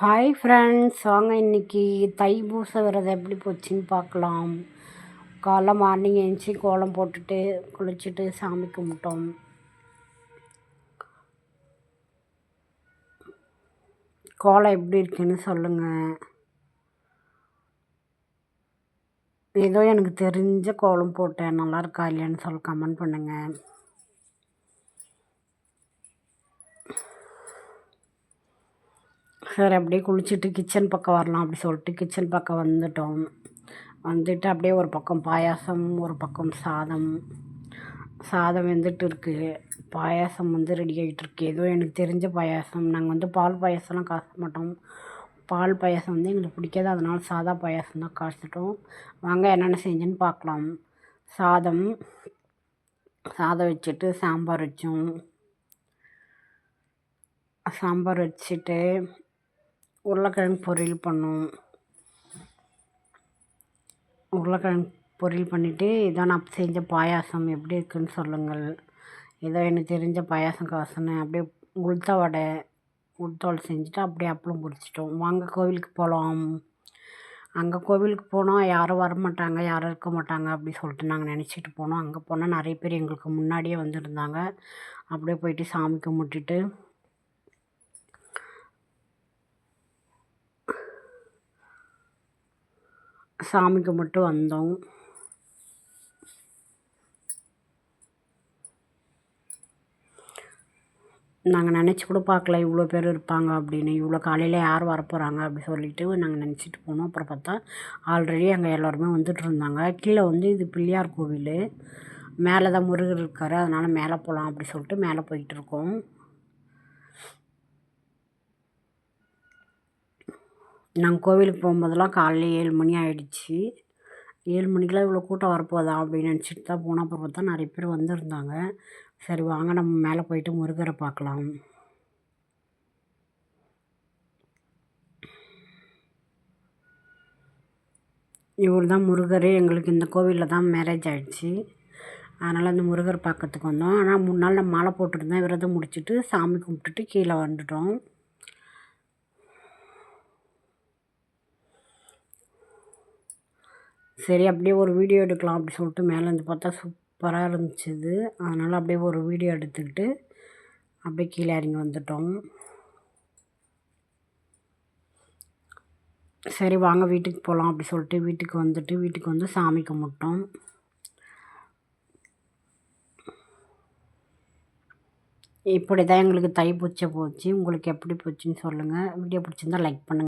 Hi friends வாங்க இன்றைக்கி தைப்பூச விரதம் எப்படி போச்சுன்னு பார்க்கலாம். காலைல மார்னிங் எழுந்துச்சி கோலம் போட்டுட்டு குளிச்சுட்டு சாமி கும்பிட்டோம். கோலம் எப்படி இருக்குன்னு சொல்லுங்கள் ஏதோ எனக்கு தெரிஞ்ச கோலம் போட்டேன். நல்லா இருக்கா இல்லையான்னு சொல்ல கமெண்ட் பண்ணுங்கள் சரி அப்படியே குளிச்சுட்டு கிச்சன் பக்கம் வரலாம் அப்படி சொல்லிட்டு கிச்சன் பக்கம் வந்துட்டோம். வந்துட்டு அப்படியே ஒரு பக்கம் பாயாசம் ஒரு பக்கம் சாதம். சாதம் வெந்துட்டு இருக்குது பாயாசம் வந்து ரெடி ஆகிட்டுருக்கு ஏதோ எனக்கு தெரிஞ்ச பாயாசம். நாங்கள் வந்து பால் பாயாசம்லாம் காச மாட்டோம். பால் பாயாசம் வந்து எங்களுக்கு பிடிக்காது. அதனால் சாதா பாயாசம் தான் காய்ச்சிட்டோம். வாங்க என்னென்ன செஞ்சேன்னு பார்க்கலாம். சாதம் சாதம் வச்சுட்டு சாம்பார் வச்சோம். சாம்பார் வச்சுட்டு உருளைக்கிழங்கு பொரியல் பண்ணோம். உருளைக்கிழங்கு பொரியல் பண்ணிவிட்டு இதான் நான் செஞ்ச பாயாசம் எப்படி இருக்குன்னு சொல்லுங்கள். ஏதோ எனக்கு தெரிஞ்ச பாயாசம் காசுன்னு அப்படியே உளுத்த வடை உளுத்தோல் செஞ்சுட்டு அப்படியே அப்பளம் பிடிச்சிட்டோம் வாங்க கோவிலுக்கு போகலாம் அங்கே கோவிலுக்கு போனால் யாரும் வரமாட்டாங்க யாரும் இருக்க மாட்டாங்க அப்படி சொல்லிட்டு நாங்கள் நினச்சிட்டு போனோம். அங்கே போனால் நிறைய பேர் எங்களுக்கு முன்னாடியே வந்துருந்தாங்க. அப்படியே போயிட்டு சாமி கும்பிட்டுட்டு சாமி கும்பிட்டு வந்தோம். நாங்கள் நினச்சி கூட பார்க்கல இவ்வளோ பேர் இருப்பாங்க அப்படின்னு. இவ்வளோ காலையில் யார் வரப்போகிறாங்க அப்படி சொல்லிட்டு நாங்கள் நினச்சிட்டு போனோம். அப்புறம் பார்த்தா ஆல்ரெடி அங்கே எல்லோருமே வந்துட்டு இருந்தாங்க. கீழே வந்து இது பிள்ளையார் கோவில். மேலே தான் முருகர் இருக்கார் அதனால் மேலே போகலாம் அப்படி சொல்லிட்டு மேலே போயிட்டு இருக்கோம். நாங்கள் கோவிலுக்கு போகும்போதெல்லாம் காலையில் ஏழு மணி ஆகிடுச்சி ஏழு மணிக்கெலாம் இவ்வளோ கூட்டம் வரப்போகுதா அப்படின்னு நினச்சிட்டு தான் போனால் அப்புறம் பார்த்தா நிறைய பேர் வந்திருந்தாங்க. சரி வாங்க நம்ம மேலே போயிட்டு முருகரை பார்க்கலாம். இவர் தான் முருகர். எங்களுக்கு இந்த கோவிலில் தான் மேரேஜ் ஆகிடுச்சி அதனால் அந்த முருகர் பார்க்கறதுக்கு வந்தோம். ஆனால் மூணு நாள் நம்ம மாலை போட்டுருந்தேன் விரதம் முடிச்சுட்டு சாமி கும்பிட்டுட்டு கீழே வந்துட்டோம். சரி அப்படியே ஒரு வீடியோ எடுக்கலாம் அப்படி சொல்லிட்டு மேலேருந்து பார்த்தா சூப்பராக இருந்துச்சு. இது அதனால் அப்படியே ஒரு வீடியோ எடுத்துக்கிட்டு அப்படியே கீழே இறங்கி வந்துட்டோம். சரி வாங்க வீட்டுக்கு போகலாம் அப்படி சொல்லிட்டு வீட்டுக்கு வந்துட்டு வீட்டுக்கு வந்து சாமி கும்பிட்டோம். இப்படி தான் எங்களுக்கு தை பூச்சை போச்சு. உங்களுக்கு எப்படி போச்சுன்னு சொல்லுங்கள் வீடியோ பிடிச்சிருந்தா லைக் பண்ணுங்கள்